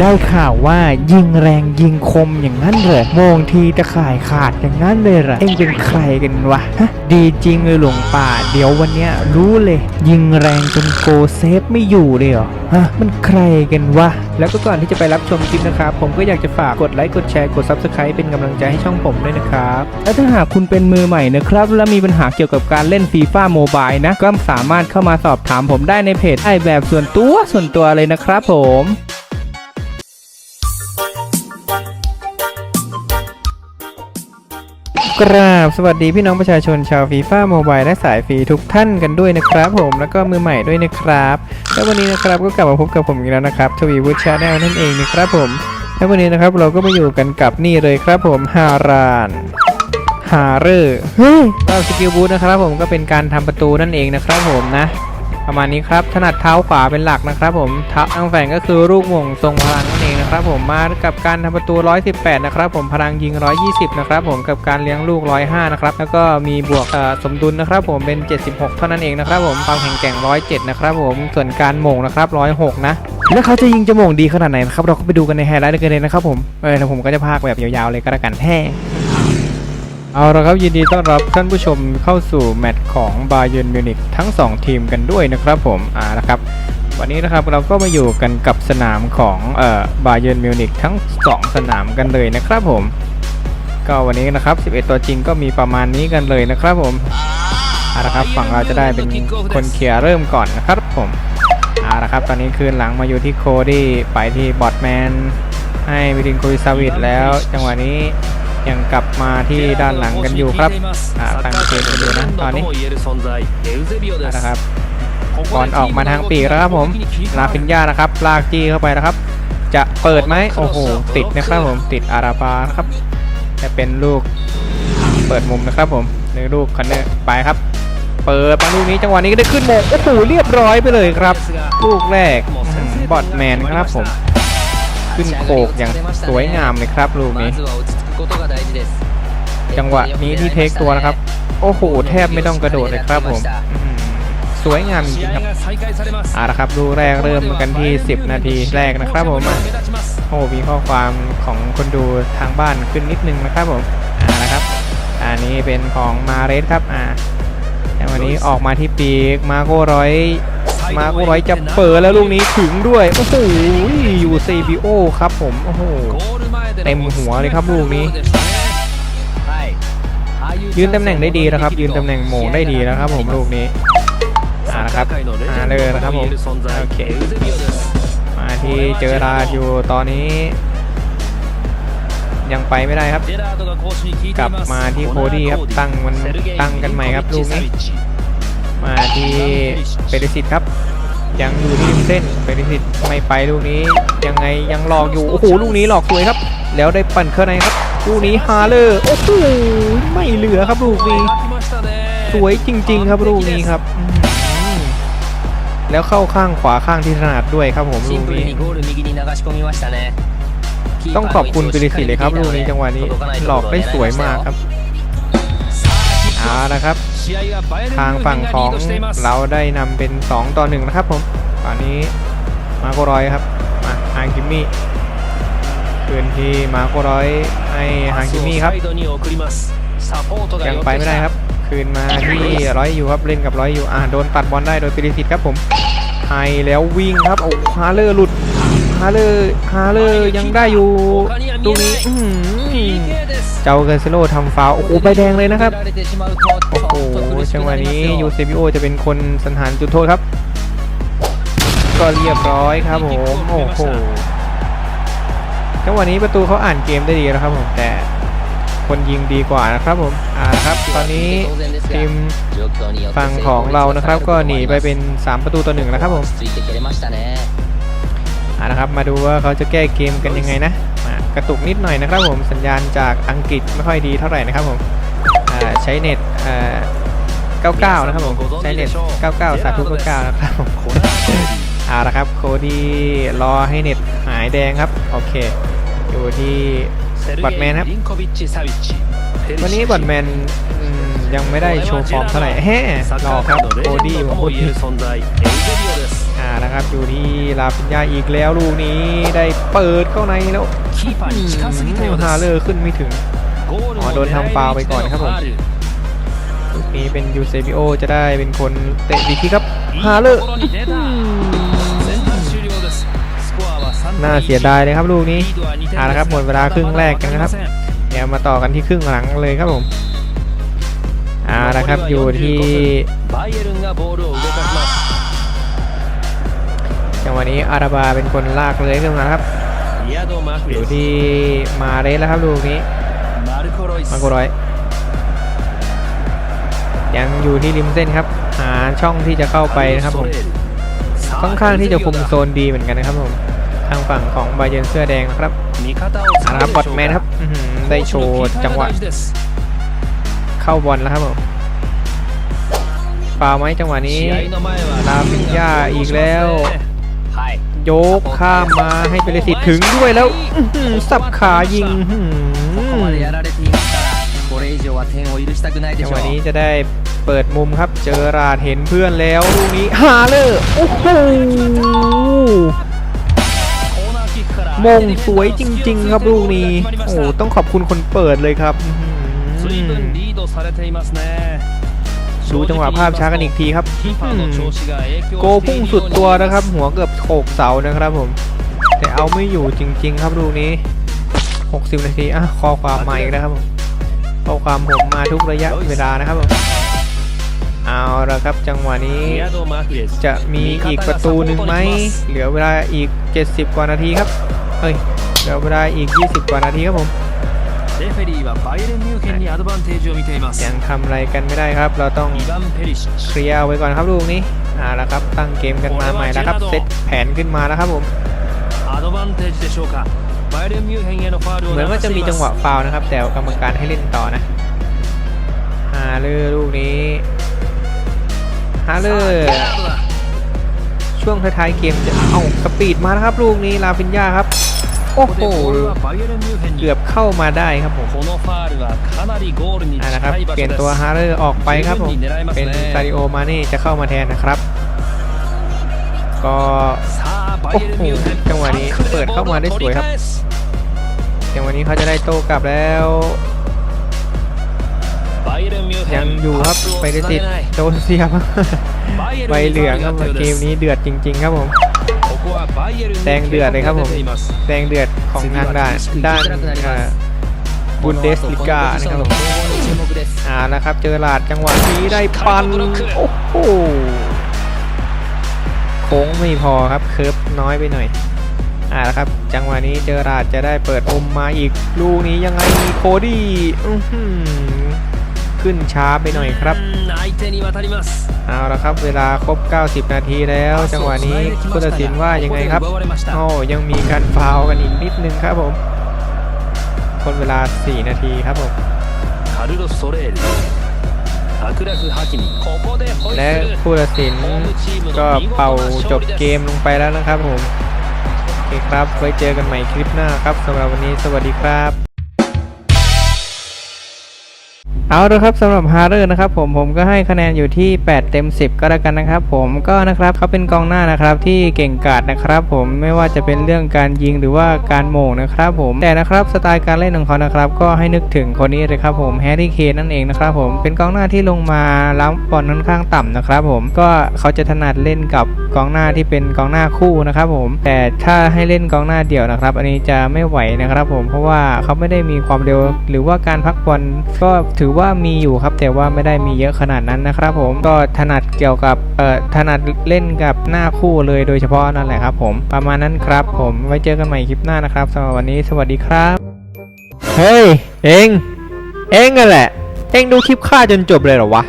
ได้ข่าวว่ายิงแรงยิงคมอย่างนั้นเหรอโมงทีตะข่ายขาดอย่างนั้นเลยเหรอเอ็งเป็นใครกันวะฮะดีจริงเลยหลวงป่า เดี๋ยววันเนี้ยรู้เลย ยิงแรงจนโกเซฟไม่อยู่เลยเหรอฮะมันใครกันวะ แล้วก็ก่อนที่จะไปรับชมคลิปนะครับ ผมก็อยากจะฝากกดไลค์ กดแชร์ กด Subscribe เป็นกำลังใจให้ช่องผมด้วยนะครับ และถ้าหากคุณเป็นมือใหม่นะครับ และมีปัญหาเกี่ยวกับการเล่นฟีฟ่าโมบายนะ ก็สามารถเข้ามาสอบถามผมได้ในเพจไอแบบส่วนตัวส่วนตัวเลยนะครับผม กราบ สวัสดีพี่น้องประชาชนชาวฟีฟ่าโมบายและสายฟรีทุกท่านกันด้วยนะครับผมแล้วก็มือใหม่ด้วยนะครับแล้ววันนี้นะครับก็กลับมาพบกับผมอีกแล้วนะครับทวีวุฒิชาแนลนั่นเองนะครับผมแล้ววันนี้นะครับเราก็มาอยู่กันกับนี่เลยครับผมฮารานฮาเรอร์เฮ้ยสกิลบูทนะครับผมก็เป็นการทำประตูนั่นเองนะครับผมนะประมาณนี้ครับถนัดเท้าขวาเป็นหลักนะครับผมท้าอังแฝงก็คือลูกหม่งทรงพลังนั่นเอง นะครับผมมากับการทำประตู 118 นะครับผมพลังยิง 120 นะครับผมกับการเลี้ยงลูก 105 นะครับแล้วก็มีบวกเอ่อสมดุลนะครับผมเป็น 76 เท่านั้นเองนะครับผมความแข็งแกร่ง 107 นะครับผมส่วนการหม่งนะครับ 106 นะแล้วเขาจะยิงจะม่งดีขนาดไหนนะครับเราก็ไปดูกันในไฮไลท์กันเลยนะครับผมเออแล้วผมก็จะพากแบบยาวๆเลยก็แล้วกันแฮ่เอาละครับยินดีต้อนรับท่านผู้ชมเข้าสู่แมตช์ของบาเย r n นมิวนิกทั้ง 2 ทีมกันด้วยนะครับผมอ่านะครับ วันนี้นะครับเราก็มาอยู่กันกับสนามของเอ่อบาเย r n นมิวนิกทั้ง 2 สนามกันเลยนะครับผม ก็วันนี้นะครับ 11 ตัวจริงก็มีประมาณนี้กันเลยนะครับผมเอาละครับฝั่งเราจะได้เป็นคนเคลียร์เริ่มก่อนนะครับผมเอาละครับตอนนี้คืนหลังมาอยู่ที่โคดี้ไปที่บอทแมนให้วิดินควิซาวิดแล้ว จังหวะนี้ยังกลับมาที่ด้านหลังกันอยู่ครับอ่าตั้งเกมกันอยู่นะตอนนี้เอาละครับ บอลออกมาทางปีกแล้วครับผมลาฟินยานะครับ ลากจี้เข้าไปนะครับ จะเปิดไหมโอ้โห ติดนะครับผม ติดอาราบาครับ จะเป็นลูกเปิดมุมนะครับผมในลูกคันเนอร์ไปครับ เปิดมาลูกนี้จังหวะนี้ก็ได้ขึ้นโมงโอ้โห เรียบร้อยไปเลยครับ ลูกแรกบอดแมนครับผม ขึ้นโขกอย่างสวยงามเลยครับลูกนี้ จังหวะนี้ที่เทคตัวนะครับ โอ้โห แทบไม่ต้องกระโดดเลยครับผม สวยงามจริงครับเอาละครับดูแรกเริ่มกันที่ 10 นาทีแรกนะครับผมอะโอ้มีข้อความของคนดูทางบ้านขึ้นนิดนึงนะครับผมอ่านะครับ อันนี้เป็นของมาเรสครับอ่าแต่วันนี้ออกมาที่ปีกมาโก้ร้อยมาโก้ร้อยจะเปิดแล้วลูกนี้ถึงด้วยโอ้โหยูซีบีโอครับผมโอ้โหเต็มหัวเลยครับลูกนี้ยืนตำแหน่งได้ดีนะครับ ยืนตำแหน่งโมงได้ดีนะครับผมลูกนี้ อ่านะครับอ่าเลยนะครับผมโอเคมาที่เจอราดอยู่ตอนนี้ ยังไปไม่ได้ครับ กลับมาที่โคดี้ครับตั้งมันตั้งกันใหม่ครับลูกนี้มาที่เปริสิตครับ ยังอยู่ที่ริมเส้นเปริสิตไม่ไปลูกนี้ ยังไงยังหลอกอยู่โอ้โหลูกนี้หลอกสวยครับ แล้วได้ปั่นเข้าในครับลูกนี้ฮาเลอร์โอ้โหไม่เหลือครับลูกนี้สวยจริง ๆ ครับลูกนี้ครับอื้อหือ แล้วเข้าข้างขวาข้างที่ถนัดด้วยครับผมลูกนี้ต้องขอบคุณปิริสิตเลยครับลูกนี้จังหวะนี้หลอกได้สวยมากครับเอาละครับ ทางฝั่งของเราได้นำเป็น 2 ต่อ 1 นะครับผมตอนนี้มาโกรอยครับ มาฮางกิมมี่คืนที่มาโกรอยให้ฮางกิมมี่ครับยังไปไม่ได้ครับ คืนมาที่ร้อยอยู่ครับเล่นกับร้อยอยู่อ่าโดนตัดบอลได้โดยปิริสิตครับผมไฮแล้ววิ่งครับโอ้ฮาเลอร์หลุดฮาเลอร์ฮาเลอร์ยังได้อยู่ตรงนี้เจ้าเกนเซโลทำฟาวโอ้โหใบแดงเลยนะครับโอ้โหจังหวะนี้ยูเซบิโอจะเป็นคนสังหารจุดโทษครับ ก็เรียบร้อยครับผมโอ้โหจังหวะนี้ประตูเขาอ่านเกมได้ดีนะครับผมแต่คนยิงดีกว่านะครับผม ตอนนี้ทีมฝั่งของเรานะครับ ก็หนีไปเป็น 3 ประตูต่อหนึ่งแล้วครับผมอ่านะครับมาดูว่าเขาจะแก้เกมกันยังไงนะอ่ากระตุกนิดหน่อยนะครับผมสัญญาณจากอังกฤษไม่ค่อยดีเท่าไหร่นะครับผมอ่าใช้เน็ตอ่า99 นะครับผมใช้เน็ต 99 สาธุ99 นะครับผมเอาละครับโคดี้รอให้เน็ตหายแดงครับ โอเค อยู่ที่บอทแมนครับ วันนี้บอดแมนยังไม่ได้โชว์ฟอร์มเท่าไหร่แฮ่รอครับโอดี้ผมพูดผิดอ่านะครับ อยู่ที่ลาปิญญาอีกแล้วลูกนี้ได้เปิดเข้าในแล้วอืมฮาเลอร์ขึ้นไม่ถึงอ๋อโดนทำฟาวไปก่อนครับผมลูกนี้เป็นยูเซบิโอจะได้เป็นคนเตะดีที่ครับฮาเลอร์น่าเสียดายเลยครับลูกนี้อ่านะครับหมดเวลาครึ่งแรกกันนะครับ มาต่อกันที่ครึ่งหลังเลยครับผมเอาละครับอยู่ที่จังหวะนี้อาราบาเป็นคนลากเลยขึ้นมาครับ อยู่ที่มาเรสแล้วครับลูกนี้มาโกรอยยังอยู่ที่ริมเส้นครับ หาช่องที่จะเข้าไปนะครับผมค่อนข้างที่จะคุมโซนดีเหมือนกันนะครับผมทางฝั่งของบาเยนเสื้อแดงนะครับ นะครับบอดแมนครับได้โชว์จังหวะเข้าบอลแล้วครับผมฟาวไหมจังหวะนี้ลาฟินยาอีกแล้วยกข้ามมาให้เปเรสิตถึงด้วยแล้วสับขายิงจังหวะนี้จะได้เปิดมุมครับ เจอราดเห็นเพื่อนแล้วลูกนี้ฮาเลอร์โอ้โห มงสวยจริง ๆ ครับลูกนี้ โอ้ต้องขอบคุณคนเปิดเลยครับดูจังหวะภาพช้ากันอีกทีครับโกพุ่งสุดตัวนะครับ หัวเกือบโขกเสานะครับผม แต่เอาไม่อยู่จริง ๆ ครับลูกนี้ 60 นาทีอะข้อความมาอีกนะครับผมข้อความผมมาทุกระยะเวลานะครับผมเอาละครับจังหวะนี้จะมีอีกประตูหนึ่งไหมเหลือเวลาอีก 70 กว่านาทีครับ เฮ้ยเดี๋ยวเวลาอีก 20 กว่านาทีครับผมเฟรีはバイエルン・ミュンヘンにアドバンテージを見ていますยังทำอะไรกันไม่ได้ครับ เราต้องเคลียร์ไว้ก่อนครับลูกนี้อ่าแล้วครับ ตั้งเกมกันมาใหม่แล้วครับ เซตแผนขึ้นมาแล้วครับผมアドバンテージでしょうかバイエルン・ミュンヘンへのファウルเหมือนว่าจะมีจังหวะฟาวนะครับ แต่กรรมการให้เล่นต่อนะฮาเลอร์ลูกนี้ฮาเลอร์ช่วงท้ายๆเกมจะเอากระปีดมาแล้วครับ ลูกนี้ลาฟินยาครับ โอ้โหเกือบเข้ามาได้ครับผมอ่านะครับเปลี่ยนตัวฮาร์เรอร์ออกไปครับผมเป็นซาริโอมาเน่จะเข้ามาแทนนะครับ ก็โอ้โหจังหวะนี้เปิดเข้ามาได้สวยครับจังหวะนี้เขาจะได้โต้กลับแล้ว ยังอยู่ครับไปได้ติดโดนเสียบใบเหลืองครับเกมนี้เดือดจริง ๆ ครับผมแดงเดือดเลยครับผมแดงเดือดของทางด้านด้านบุนเดสลิกานะครับผมอ่านะครับเจอหลาดจังหวะนี้ได้ปันโอ้โหโค้งไม่พอครับเคิร์ฟน้อยไปหน่อยอ่านะครับ จังหวะนี้เจอราดจะได้เปิดอมมาอีกลูกนี้ยังไงโคดี้ ขึ้นช้าไปหน่อยครับเอาละครับเวลาครบ 90 นาทีแล้ว จังหวะนี้ผู้ตัดสินว่ายังไงครับโอ้ยังมีการฟาวกันอีกนิดนึงครับผม คนเวลา 4 นาทีครับผมและผู้ตัดสินก็เป่าจบเกมลงไปแล้วนะครับผม โอเคครับ ไว้เจอกันใหม่คลิปหน้าครับสำหรับวันนี้สวัสดีครับ เอาละครับสำหรับฮาร์เรอร์นะครับผมผมก็ให้คะแนนอยู่ที่ 8 เต็ม 10 ก็แล้วกันนะครับ ผมก็นะครับเขาเป็นกองหน้านะครับที่เก่งกาจนะครับ ผมไม่ว่าจะเป็นเรื่องการยิงหรือว่าการโมงนะครับ ผมแต่นะครับสไตล์การเล่นของเขานะครับ ก็ให้นึกถึงคนนี้เลยครับผมแฮร์รี่เคนนั่นเองนะครับ ผมเป็นกองหน้าที่ลงมาล้ำบอลค่อนข้างต่ำนะครับ ผมก็เขาจะถนัดเล่นกับกองหน้าที่เป็นกองหน้าคู่นะครับ ผมแต่ถ้าให้เล่นกองหน้าเดี่ยวนะครับ อันนี้จะไม่ไหวนะครับ ผมเพราะว่าเขาไม่ได้มีความเร็วหรือว่าการพักบอลก็ถือว่ามีอยู่ครับ แต่ว่าไม่ได้มีเยอะขนาดนั้นนะครับ ผมก็ถนัดเกี่ยวกับเอ่อถนัดเล่นกับหน้าคู่เลยโดยเฉพาะนั่นแหละครับ ผมประมาณนั้นครับ ผมไว้เจอกันใหม่คลิปหน้านะครับสำหรับวันนี้สวัสดีครับเฮ้ยเองเองนั่นแหละ เองดูคลิปข้าจนจบเลยเหรอวะ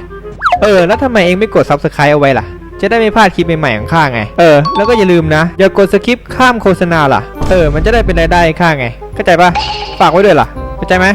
เออแล้วทำไมเองไม่กด subscribe เอาไว้ล่ะจะได้ไม่พลาดคลิปใหม่ๆของข้าไง เออ แล้วก็อย่าลืมนะ อย่ากดสคิปข้ามโฆษณาล่ะ เออ มันจะได้เป็นรายได้ข้าไง เข้าใจปะฝากไว้ด้วยล่ะ เข้าใจไหม